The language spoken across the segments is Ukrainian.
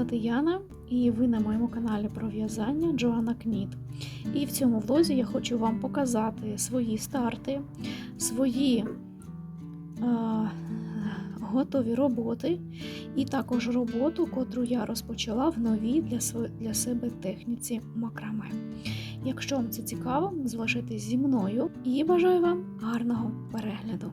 Звати Яна, і ви на моєму каналі про в'язання Джоанна Кніт. І в цьому влозі я хочу вам показати свої старти, свої е, готові роботи, і також роботу, котру я розпочала в новій для, для себе техніці макраме. Якщо вам це цікаво, залишайтесь зі мною і бажаю вам гарного перегляду.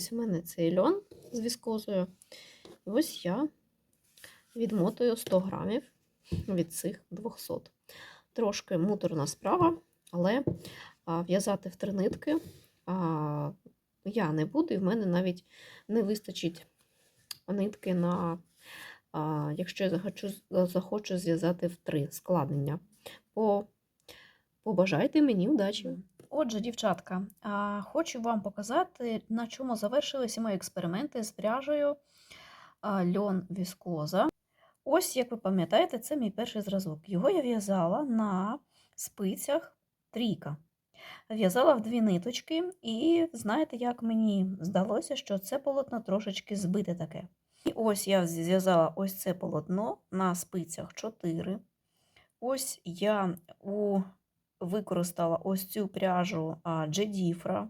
Ось в мене цей льон з віскозою. Ось я відмотую 100 грамів від цих 200. Трошки муторна справа, але в'язати в три нитки я не буду, і в мене навіть не вистачить нитки на, якщо я захочу, захочу зв'язати в три складення. По, побажайте мені удачі. Отже, дівчатка, хочу вам показати, на чому завершилися мої експерименти з пряжею льон віскоза. Ось, як ви пам'ятаєте, це мій перший зразок. Його я в'язала на спицях трійка. В'язала в дві ниточки, і знаєте, як мені здалося, що це полотно трошечки збите таке. І ось я зв'язала ось це полотно на спицях 4. Ось я у використала ось цю пряжу Джедіфра,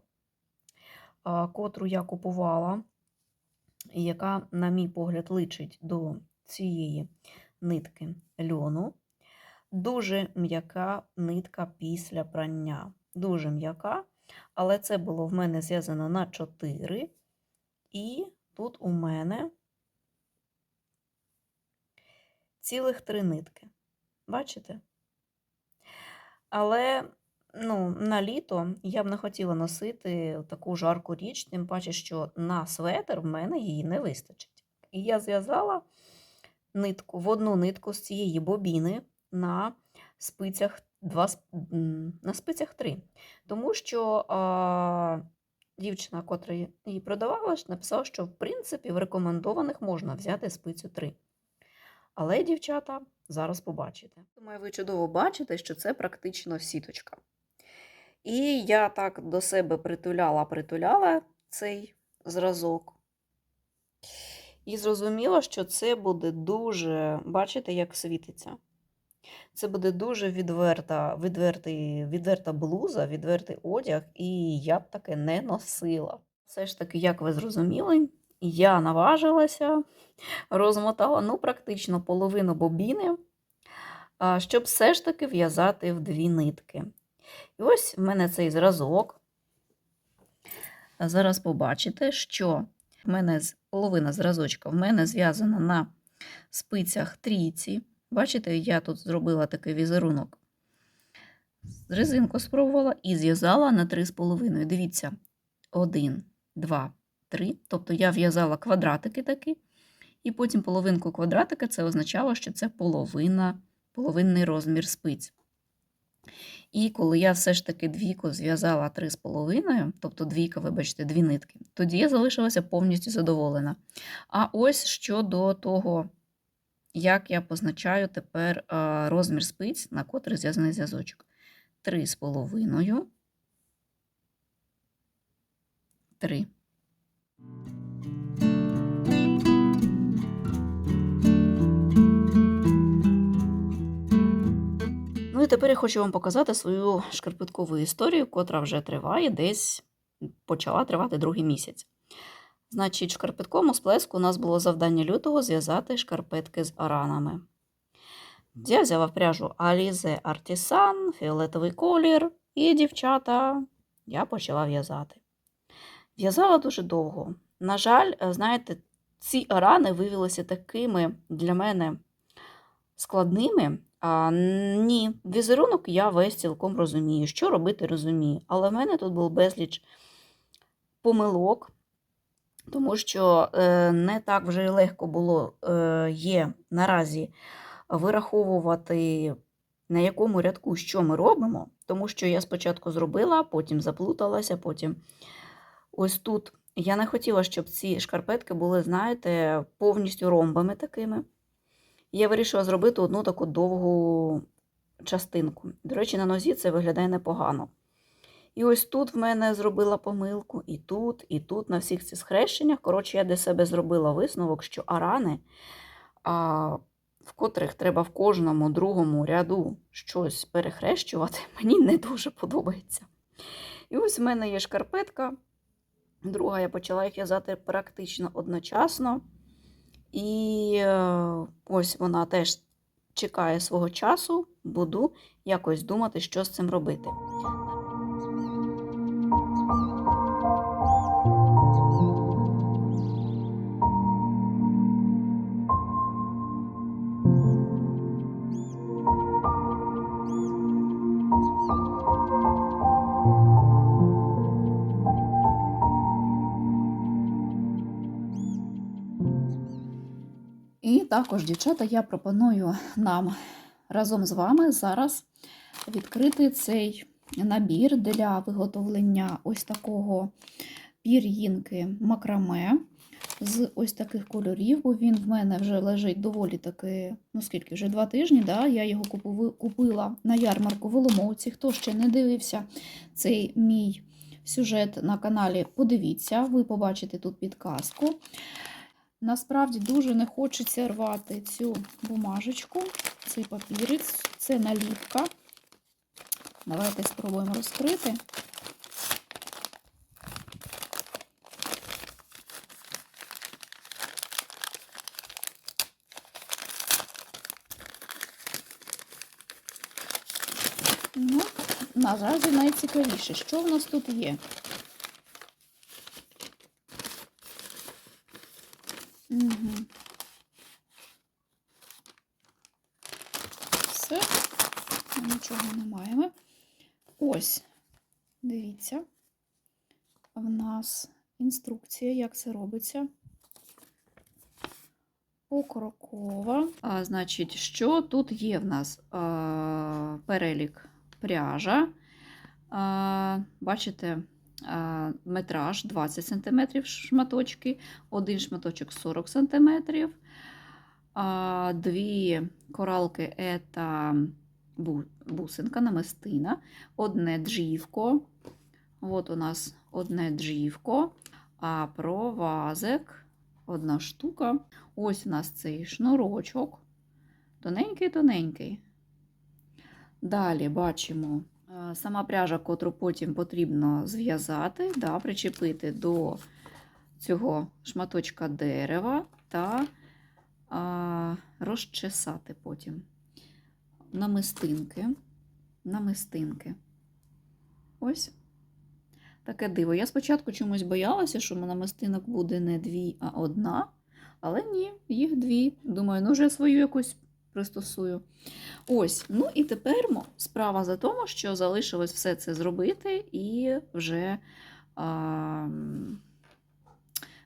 котру я купувала, і яка, на мій погляд, личить до цієї нитки льону. Дуже м'яка нитка після прання. Дуже м'яка, але це було в мене зв'язано на 4. І тут у мене цілих три нитки. Бачите? Але ну, на літо я б не хотіла носити таку жарку річ, тим паче, що на светр в мене її не вистачить. І я зв'язала нитку в одну нитку з цієї бобіни на спицях 2, на спицях 3. Тому що а, дівчина, котра її продавала, написала, що в принципі в рекомендованих можна взяти спицю 3. Але, дівчата, зараз побачите. Думаю, ви чудово бачите, що це практично сіточка. І я так до себе притуляла-притуляла цей зразок. І зрозуміла, що це буде дуже, бачите, як світиться. Це буде дуже відверта, відвертий, відверта блуза, відвертий одяг, і я б таке не носила. Все ж таки, як ви зрозуміли, я наважилася, розмотала ну, практично половину бобіни, щоб все ж таки в'язати в дві нитки. І ось в мене цей зразок. Зараз побачите, що в мене половина зразочка в мене зв'язана на спицях трійці. Бачите, я тут зробила такий візерунок. Резинку спробувала і зв'язала на 3,5. Дивіться, 1, 2, 3. Тобто я в'язала квадратики такі, і потім половинку квадратика це означало, що це половина, половинний розмір спиць. І коли я все ж таки двійку зв'язала 3,5, тобто двійка, вибачте, дві нитки, тоді я залишилася повністю задоволена. А ось щодо того, як я позначаю тепер розмір спиць, на котрий зв'язаний зв'язочок. 3,5, 3. Ну і тепер я хочу вам показати свою шкарпеткову історію, котра вже триває десь почала тривати другий місяць. Значить, в шкарпетковому сплеску у нас було завдання лютого зв'язати шкарпетки з аранами. Я взяла в пряжу Alize Artisan, фіолетовий колір, і, дівчата, я почала в'язати. В'язала дуже довго. На жаль, е, знаєте, ці арани виявилися такими для мене складними. А, ні, візерунок я весь цілком розумію. Що робити, розумію. Але в мене тут був безліч помилок, тому що е, не так вже легко було е, є наразі вираховувати на якому рядку що ми робимо, тому що я спочатку зробила, потім заплуталася, потім ось тут. Я не хотіла, щоб ці шкарпетки були, знаєте, повністю ромбами такими. Я вирішила зробити одну таку довгу частинку. До речі, на нозі це виглядає непогано. І ось тут в мене зробила помилку, і тут, і тут, на всіх цих схрещеннях. Коротше, я для себе зробила висновок, що арани, а, в котрих треба в кожному другому ряду щось перехрещувати, мені не дуже подобається. І ось в мене є шкарпетка. Друга я почала їх в'язати практично одночасно. І е, ось вона теж чекає свого часу, буду якось думати, що з цим робити. Також, дівчата, я пропоную нам разом з вами зараз відкрити цей набір для виготовлення ось такого пір'їнки макраме з ось таких кольорів, бо він в мене вже лежить доволі таки, ну скільки, вже два тижні. Да? Я його купила на ярмарку в Оломовці. Хто ще не дивився цей мій сюжет на каналі, подивіться, ви побачите тут підказку. Насправді дуже не хочеться рвати цю бумажечку, цей папірець, це наліпка. Давайте спробуємо розкрити. Ну, наразі найцікавіше, що в нас тут є? Угу. Все, нічого не маємо. Ось, дивіться, в нас інструкція, як це робиться. Покрокова. А, значить, що тут є в нас? А, перелік пряжа. А, бачите, а, метраж 20 см шматочки, один шматочок 40 см. А, дві коралки це бусинка, намистина, одне джівко. От у нас одне джівко, а провазик одна штука. Ось у нас цей шнурочок. Тоненький-тоненький. Далі бачимо е, сама пряжа, котру потім потрібно зв'язати, да, причепити до цього шматочка дерева та а, розчесати потім. Намистинки. Намистинки. Ось. Таке диво. Я спочатку чомусь боялася, що намистинок буде не дві, а одна. Але ні, їх дві. Думаю, ну вже свою якусь пристосую. Ось, ну і тепер справа за тому, що залишилось все це зробити і вже а,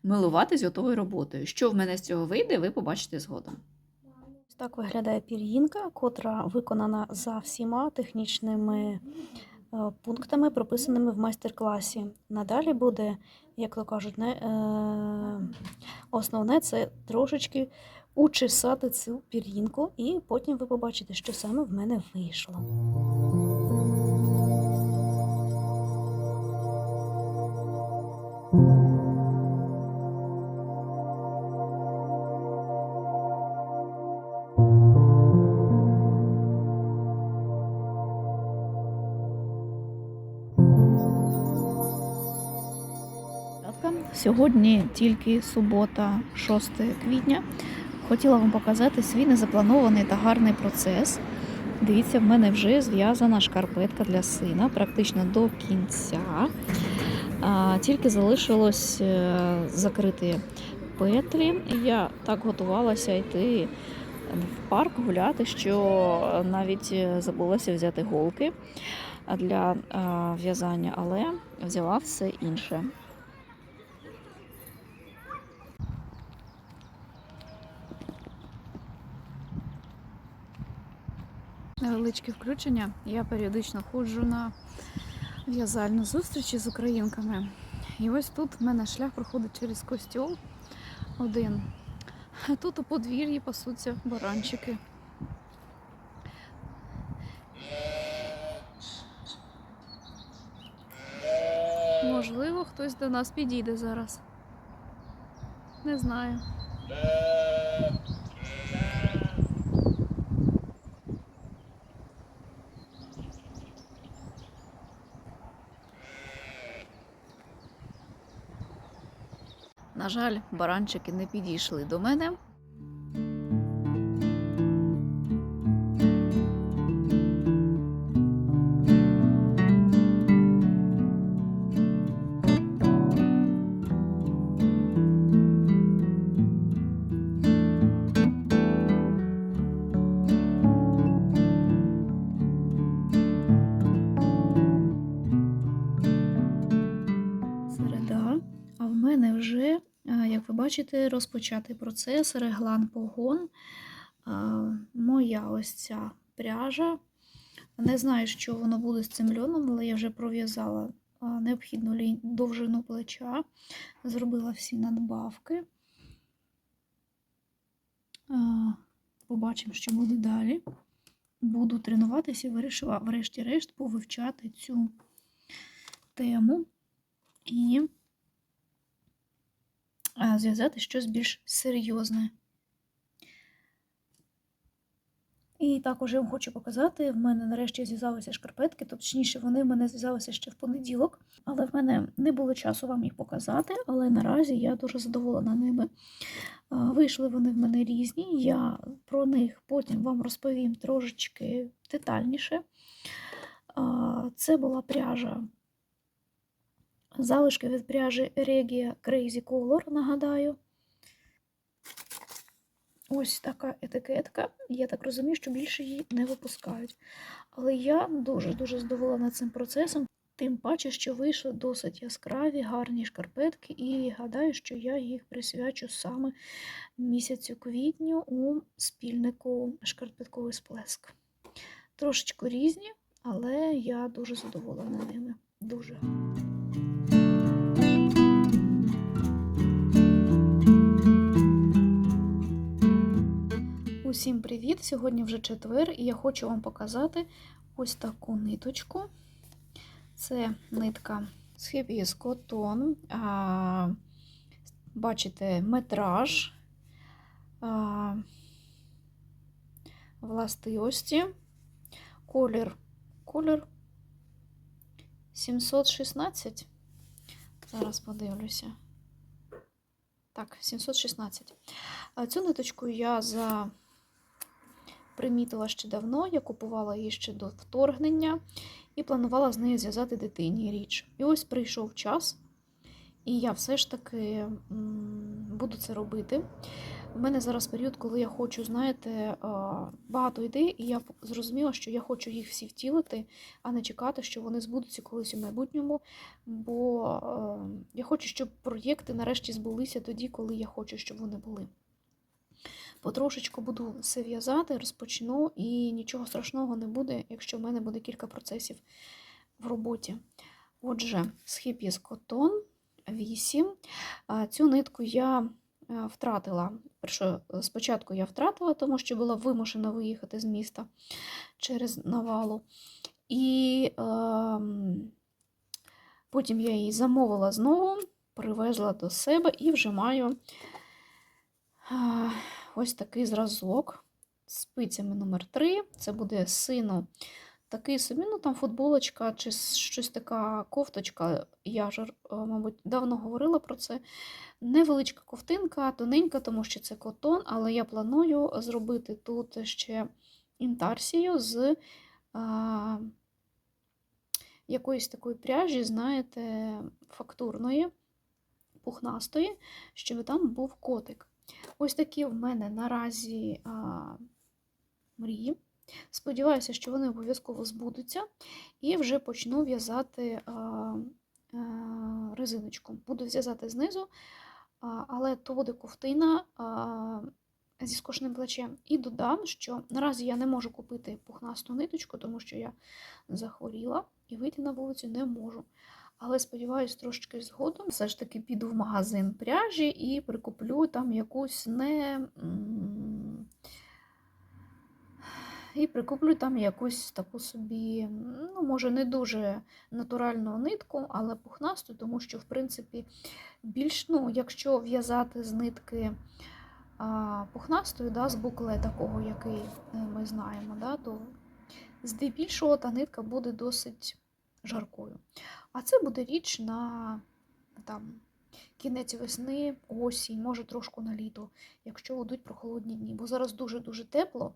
милуватись готовою роботою. Що в мене з цього вийде, ви побачите згодом. Так виглядає пір'їнка, котра виконана за всіма технічними пунктами, прописаними в майстер-класі. Надалі буде, як то кажуть, не, е, основне це трошечки учесати цю пір'їнку, і потім ви побачите, що саме в мене вийшло. Сьогодні тільки субота, 6 квітня. Хотіла вам показати свій незапланований та гарний процес. Дивіться, в мене вже зв'язана шкарпетка для сина, практично до кінця. Тільки залишилось е, закрити петлі. Я так готувалася йти в парк гуляти, що навіть е, забулася взяти голки для е, в'язання, але взяла все інше. Невеличке включення. Я періодично ходжу на в'язальну зустрічі з українками. І ось тут в мене шлях проходить через костьол один. Тут у подвір'ї пасуться баранчики. Можливо, хтось до нас підійде зараз. Не знаю. На жаль, баранчики не підійшли до мене. Бачите, розпочатий процес реглан погон. Моя ось ця пряжа. Не знаю, що воно буде з цим льоном, але я вже пров'язала необхідну довжину плеча, зробила всі надбавки. Побачимо, що буде далі. Буду тренуватися і вирішила, врешті-решт, повивчати цю тему і зв'язати щось більш серйозне. І також я вам хочу показати, в мене нарешті зв'язалися шкарпетки, точніше, вони в мене зв'язалися ще в понеділок, але в мене не було часу вам їх показати, але наразі я дуже задоволена ними. Вийшли вони в мене різні, я про них потім вам розповім трошечки детальніше. Це була пряжа Залишки від пряжі Regia Crazy Color, нагадаю. Ось така етикетка. Я так розумію, що більше її не випускають. Але я дуже-дуже задоволена цим процесом. Тим паче, що вийшли досить яскраві, гарні шкарпетки, і гадаю, що я їх присвячу саме місяцю квітню у спільнику шкарпетковий сплеск. Трошечку різні, але я дуже задоволена ними. Дуже. Усім привіт! Сьогодні вже четвер, і я хочу вам показати ось таку ниточку. Це нитка з Cotton. А, бачите, метраж а, властивості, колір, колір 716. Зараз подивлюся. Так, 716. А Цю ниточку я за примітила ще давно, я купувала її ще до вторгнення і планувала з нею зв'язати дитині річ. І ось прийшов час, і я все ж таки буду це робити. У мене зараз період, коли я хочу, знаєте, багато ідей, і я зрозуміла, що я хочу їх всі втілити, а не чекати, що вони збудуться колись у майбутньому. Бо я хочу, щоб проєкти нарешті збулися тоді, коли я хочу, щоб вони були. Потрошечку буду все в'язати, розпочну, і нічого страшного не буде, якщо в мене буде кілька процесів в роботі. Отже, схиб є з котон 8. Цю нитку я е, втратила. Спочатку я втратила, тому що була вимушена виїхати з міста через навалу. І е, потім я її замовила знову, привезла до себе і вже маю. е, ось такий зразок з спицями номер 3 Це буде сину такий собі, ну там футболочка чи щось така кофточка. Я ж, е, мабуть, давно говорила про це. Невеличка ковтинка, тоненька, тому що це котон, але я планую зробити тут ще інтарсію з а, якоїсь такої пряжі, знаєте, фактурної, пухнастої, щоб там був котик. Ось такі в мене наразі а, мрії. Сподіваюся, що вони обов'язково збудуться, і вже почну в'язати резиночку. Буду зв'язати знизу, а, але то буде ковтина, а, зі скошеним плечем. І додам, що наразі я не можу купити пухнасту ниточку, тому що я захворіла і вийти на вулицю не можу. Але сподіваюся, трошечки згодом все ж таки піду в магазин пряжі і прикуплю там якусь не. І прикуплю там якусь таку собі, ну, може, не дуже натуральну нитку, але пухнасту, тому що, в принципі, більш, ну, якщо в'язати з нитки а, пухнастою, да, з букле такого, який е, ми знаємо, да, то здебільшого та нитка буде досить жаркою. А це буде річ на там, кінець весни, осінь, може трошку на літо, якщо будуть прохолодні дні. Бо зараз дуже-дуже тепло.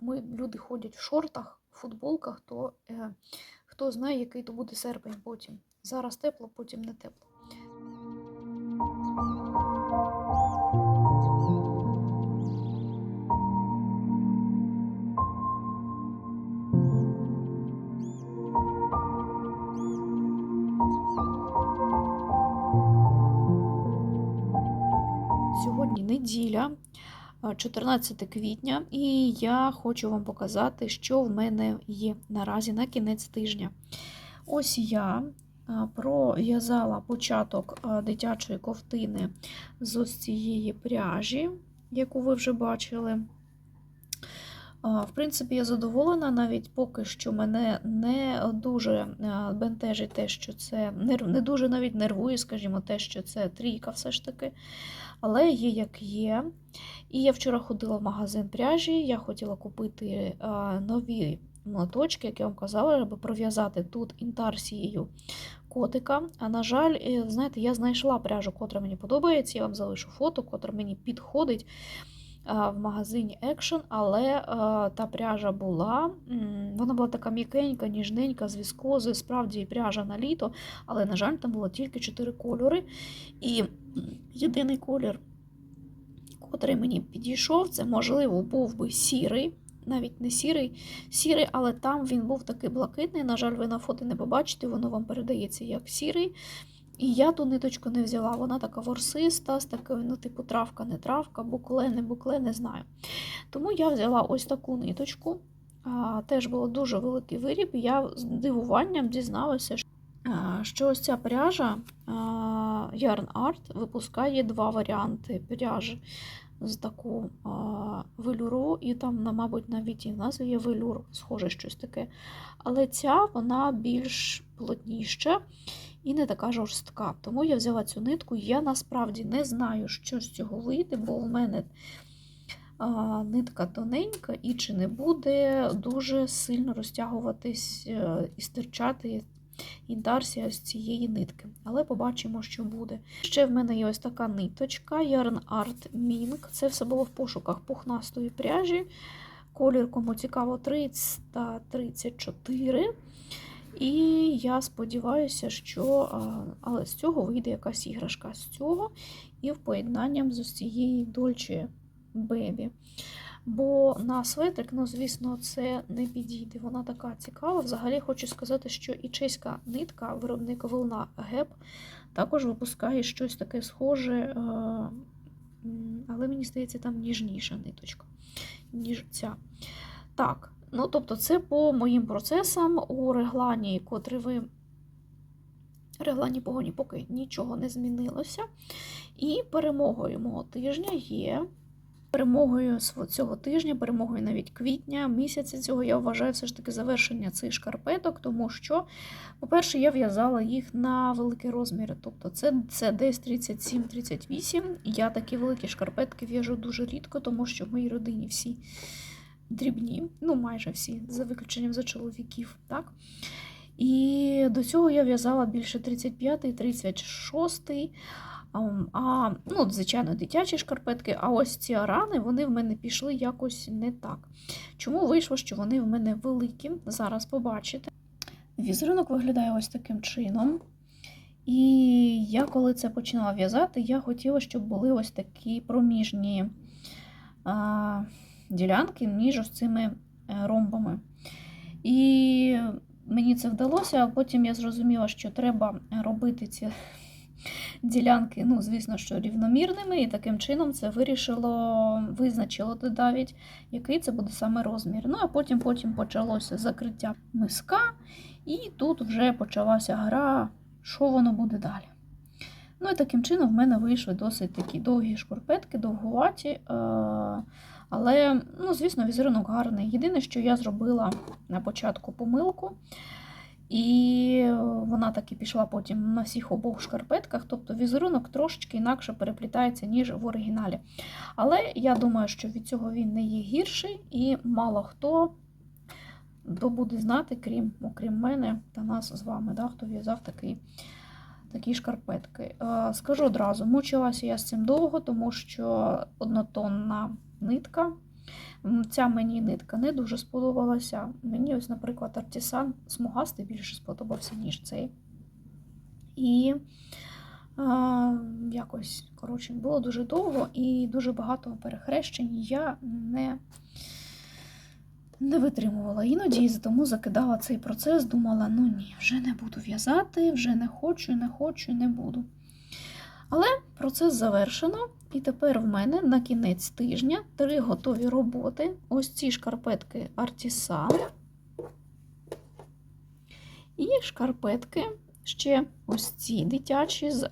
Ми, люди ходять в шортах, в футболках, то е, хто знає, який то буде серпень потім. Зараз тепло, потім не тепло. Е, 14 квітня, і я хочу вам показати, що в мене є наразі на кінець тижня. Ось я е, пров'язала початок е, дитячої ковтини з ось цієї пряжі, яку ви вже бачили. В принципі, я задоволена, навіть поки що мене не дуже е, бентежить те, що це не дуже навіть нервує, скажімо, те, що це трійка все ж таки. Але є як є. І я вчора ходила в магазин пряжі, я хотіла купити е, нові моточки, як я вам казала, аби пров'язати тут інтарсією котика. А на жаль, е, знаєте, я знайшла пряжу, котра мені подобається. Я вам залишу фото, котра мені підходить в магазині Action, але е, та пряжа була, вона була така м'якенька, ніжненька, з віскози, справді пряжа на літо, але, на жаль, там було тільки 4 кольори. І єдиний колір, котрий мені підійшов, це, можливо, був би сірий. Навіть не сірий, сірий, але там він був такий блакитний. На жаль, ви на фото не побачите, воно вам передається як сірий. І я ту ниточку не взяла. Вона така ворсиста, з такою, ну, типу, травка, не травка, букле, не букле, не знаю. Тому я взяла ось таку ниточку. А, теж було дуже великий виріб. Я з дивуванням дізналася, що- ось ця пряжа Yarn Art випускає два варіанти пряжі з таку а, велюру, і там, мабуть, навіть і в назві є велюр, схоже щось таке. Але ця вона більш плотніша і не така жорстка. Тому я взяла цю нитку. Я насправді не знаю, що з цього вийде, бо в мене а, нитка тоненька і чи не буде дуже сильно розтягуватись е, і стирчати інтарсія з цієї нитки. Але побачимо, що буде. Ще в мене є ось така ниточка Yarn Art Mink. Це все було в пошуках пухнастої пряжі. Колір, кому цікаво, 334. І я сподіваюся, що але з цього вийде якась іграшка з цього і в поєднанням з цієї Dolce Baby. Бо на светрик, ну, звісно, це не підійде. Вона така цікава. Взагалі хочу сказати, що і чеська нитка, виробник волна ГЕП, також випускає щось таке схоже, але мені здається, там ніжніша ниточка, ніж ця. Так, ну тобто, це по моїм процесам у реглані, котрий ви. Реглані погоні поки нічого не змінилося. І перемогою мого тижня є перемогою цього тижня, перемогою навіть квітня, місяця цього я вважаю все ж таки завершення цих шкарпеток, тому що, по-перше, я в'язала їх на великі розміри. Тобто це, це десь 37-38. Я такі великі шкарпетки в'яжу дуже рідко, тому що в моїй родині всі дрібні, ну майже всі, за виключенням за чоловіків. так? І до цього я в'язала більше 35-й, 36-й. А, ну, звичайно, дитячі шкарпетки, а ось ці арани, вони в мене пішли якось не так. Чому вийшло, що вони в мене великі? Зараз побачите. Візерунок виглядає ось таким чином. І я, коли це починала в'язати, я хотіла, щоб були ось такі проміжні а, ділянки між ось цими е, ромбами. І мені це вдалося, а потім я зрозуміла, що треба робити ці ділянки, ну, звісно, що рівномірними, і таким чином це вирішило, визначило навіть, який це буде саме розмір. Ну, а потім, потім почалося закриття миска, і тут вже почалася гра, що воно буде далі. Ну і таким чином в мене вийшли досить такі довгі шкарпетки, довгуваті. Е- але, ну, звісно, візерунок гарний. Єдине, що я зробила на початку помилку, і вона таки пішла потім на всіх обох шкарпетках, тобто візерунок трошечки інакше переплітається, ніж в оригіналі. Але я думаю, що від цього він не є гірший, і мало хто то буде знати, крім, окрім мене та нас з вами, да, хто в'язав такий. Такі шкарпетки. Е, Скажу одразу, мучилася я з цим довго, тому що однотонна нитка. Ця мені нитка не дуже сподобалася. Мені, ось, наприклад, артисан смугастий більше сподобався, ніж цей. І а, якось, коротше, було дуже довго і дуже багато перехрещень я не, не витримувала. Іноді тому закидала цей процес, думала, ну ні, вже не буду в'язати, вже не хочу, не хочу, не буду. Але процес завершено, і тепер в мене на кінець тижня три готові роботи. Ось ці шкарпетки Artisan. І шкарпетки ще ось ці дитячі з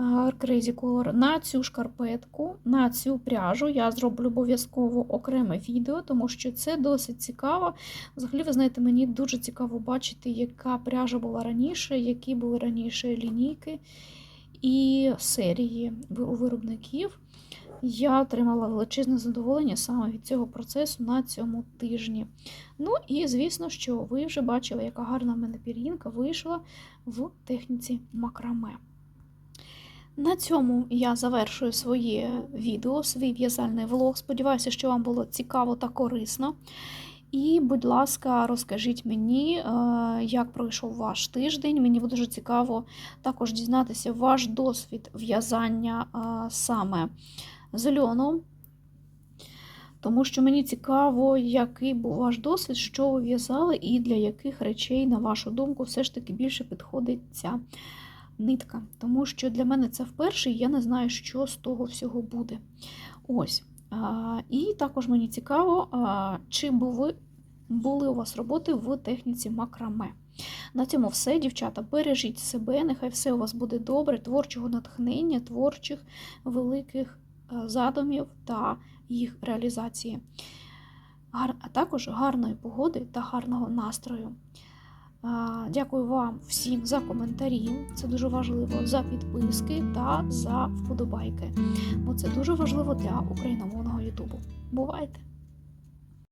е, Crazy Color. На цю шкарпетку, на цю пряжу я зроблю обов'язково окреме відео, тому що це досить цікаво. Взагалі, ви знаєте, мені дуже цікаво бачити, яка пряжа була раніше, які були раніше лінійки і серії у виробників. Я отримала величезне задоволення саме від цього процесу на цьому тижні. Ну і звісно, що ви вже бачили, яка гарна в мене пір'їнка вийшла в техніці макраме. На цьому я завершую своє відео, свій в'язальний влог. Сподіваюся, що вам було цікаво та корисно. І, будь ласка, розкажіть мені, е, як пройшов ваш тиждень. Мені буде дуже цікаво також дізнатися ваш досвід в'язання е, саме з льоном. Тому що мені цікаво, який був ваш досвід, що ви в'язали, і для яких речей, на вашу думку, все ж таки більше підходить ця нитка. Тому що для мене це вперше, і я не знаю, що з того всього буде. Ось. І також мені цікаво, чи були, були у вас роботи в техніці макраме. На цьому все, дівчата. Бережіть себе, нехай все у вас буде добре, творчого натхнення, творчих великих е, задумів та їх реалізації. А також гарної погоди та гарного настрою. Дякую вам всім за коментарі. Це дуже важливо за підписки та за вподобайки. Бо це дуже важливо для україномовного Ютубу. Бувайте!